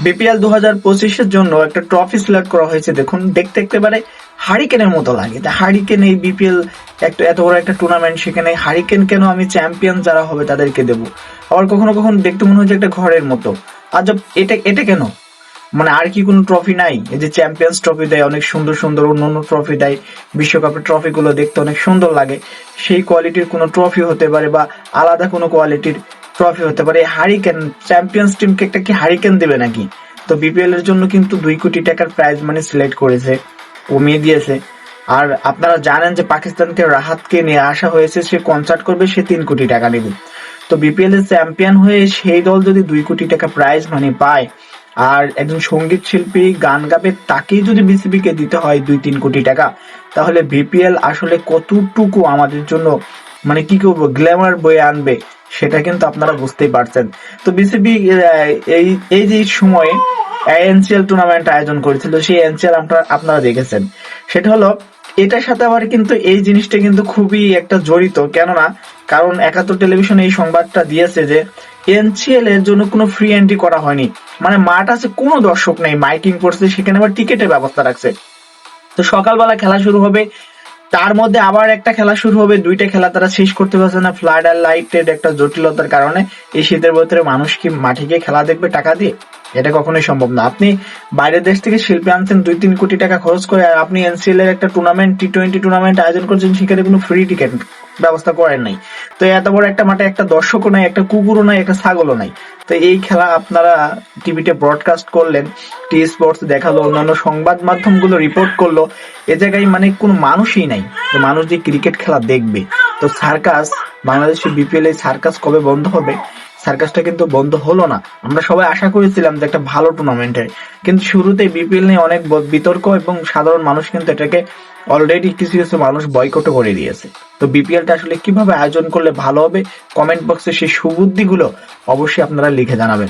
BPL দু হাজার পঁচিশের জন্য একটা ট্রফি সিলেক্ট করা হয়েছে। দেখুন, দেখতে একেবারে হারিকেনের মতো লাগে। তা হারিকেন এই বিপিএল একটা এত বড় একটা টুর্নামেন্ট সেখানে হারিকেন কেন আমি চ্যাম্পিয়ন যারা হবে তাদেরকে দেবো? আবার কখনো কখনো দেখতে মনে হচ্ছে একটা ঘরের মতো। আর যা- এটা এটা কেন? মানে আর কি কোনো ট্রফি নাই? এই যে চ্যাম্পিয়ন্স ট্রফি দেয়, অনেক সুন্দর সুন্দর অন্য অন্য ট্রফি দেয়। বিশ্বকাপের ট্রফিগুলো দেখতে অনেক সুন্দর লাগে। সেই কোয়ালিটির কোনো ট্রফি হতে পারে বা আলাদা কোনো কোয়ালিটির ট্রফি হতে পারে। হারিকেন চ্যাম্পিয়ন্স টিমকে একটা কি হারিকেন দেবে নাকি? তো বিপিএল এর জন্য কিন্তু দুই কোটি টাকার প্রাইজ মানি সিলেক্ট করেছে, কমিয়ে দিয়েছে। আর আপনারা জানেন যে পাকিস্তানকে রাহাতকে নিয়ে আসা হয়েছে, সে কনসার্ট করবে, সে তিন কোটি টাকা নেবে। তো বিপিএল এর চ্যাম্পিয়ন হয়ে সেই দল যদি দুই কোটি টাকা প্রাইজ মানি পায়, আর একজন সংগীত শিল্পী গান গাবে, তাকেই যদি বিসিবি কে দিতে হয় দুই তিন কোটি টাকা, তাহলে বিপিএল আসলে কতটুকু আমাদের জন্য মানে কি করব গ্ল্যামার বয়ে আনবে, সেটা কিন্তু আপনারা বুঝতেই পারছেন। তো বিসিবি এই এই যে সময়ে এনসিএল টুর্নামেন্ট আয়োজন করেছিল, সেই এনসিএল আপনারা আপনারা দেখেছেন। সেটা হলো, এটার সাথে আবার কিন্তু এই জিনিসটা কিন্তু খুবই একটা জড়িত, কেননা কারণ একাত্তর টেলিভিশন এই সংবাদটা দিয়েছে যে এনসিএল এর জন্য কোনো ফ্রি এন্ট্রি করা হয়নি। মানে মাঠ আছে, কোনো দর্শক নেই, মাইকিং করছে, সেখানে আবার টিকেটের ব্যবস্থা রাখছে। তো সকালবেলা খেলা শুরু হবে তার মধ্যে আবার একটা খেলা শুরু হবে। দুইটা খেলা তারা শেষ করতে পারছে না। ফ্লাড আর লাইটের একটা জটিলতার কারণে এই শীতের ভিতরে মানুষ কি মাঠে গিয়ে খেলা দেখবে টাকা দিয়ে? এটা কখনোই সম্ভব না। আপনি বাইরের দেশ থেকে শিল্পী আনছেন দুই তিন কোটি টাকা খরচ করে, আর আপনি এনসিএল এর একটা টুর্নামেন্ট টি টোয়েন্টি টুর্নামেন্ট আয়োজন করছেন, সেখানে কোনো ফ্রি টিকিট ব্যবস্থা করেন নাই। তো এত বড় একটা মাঠে একটা দর্শকও নাই, একটা কুকুরও নাই, একটা ছাগলও নাই। তো এই খেলা আপনারা টিভিতে ব্রডকাস্ট করলেন টি স্পোর্টস দেখাল, অন্যান্য সংবাদ মাধ্যমগুলো রিপোর্ট করল, এ জায়গায় মানে কোনো মানুষই নাই। মানুষ যে ক্রিকেট খেলা দেখবে। তো সার্কাস বাংলাদেশে বিপিএল এই সার্কাস কবে বন্ধ হবে? সার্কাসটা কিন্তু বন্ধ হলো না। আমরা সবাই আশা করেছিলাম যে একটা ভালো টুর্নামেন্টের কিন্তু শুরুতে বিপিএল নিয়ে অনেক বিতর্ক এবং সাধারণ মানুষ কিন্তু এটাকে অলরেডি কিছু কিছু মানুষ বয়কটও করে দিয়েছে। তো বিপিএলটা আসলে কীভাবে আয়োজন করলে ভালো হবে? কমেন্ট বক্সে সেই সুবুদ্ধিগুলো অবশ্যই আপনারা লিখে জানাবেন।